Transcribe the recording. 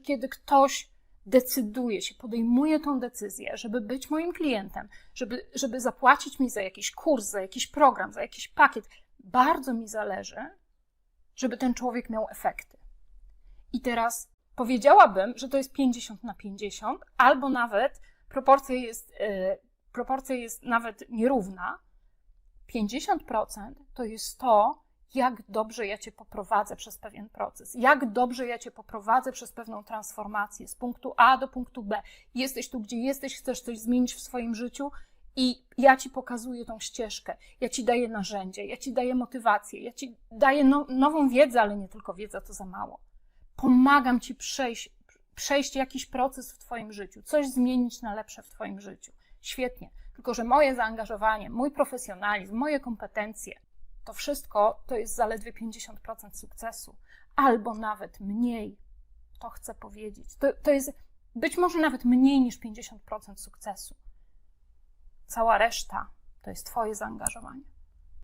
kiedy ktoś decyduje się, podejmuje tą decyzję, żeby być moim klientem, żeby, żeby zapłacić mi za jakiś kurs, za jakiś program, za jakiś pakiet, bardzo mi zależy, żeby ten człowiek miał efekty. I teraz powiedziałabym, że to jest 50 na 50, albo nawet proporcja jest, yy, proporcja jest nawet nierówna. 50% to jest to, jak dobrze ja cię poprowadzę przez pewien proces, jak dobrze ja cię poprowadzę przez pewną transformację z punktu A do punktu B. Jesteś tu, gdzie jesteś, chcesz coś zmienić w swoim życiu i ja ci pokazuję tą ścieżkę, ja ci daję narzędzie, ja ci daję motywację, ja ci daję no, nową wiedzę, ale nie tylko wiedza to za mało. Pomagam ci przejść, przejść jakiś proces w twoim życiu, coś zmienić na lepsze w twoim życiu. Świetnie. Tylko, że moje zaangażowanie, mój profesjonalizm, moje kompetencje, to wszystko to jest zaledwie 50% sukcesu, albo nawet mniej. To chcę powiedzieć. To, to jest być może nawet mniej niż 50% sukcesu. Cała reszta to jest Twoje zaangażowanie.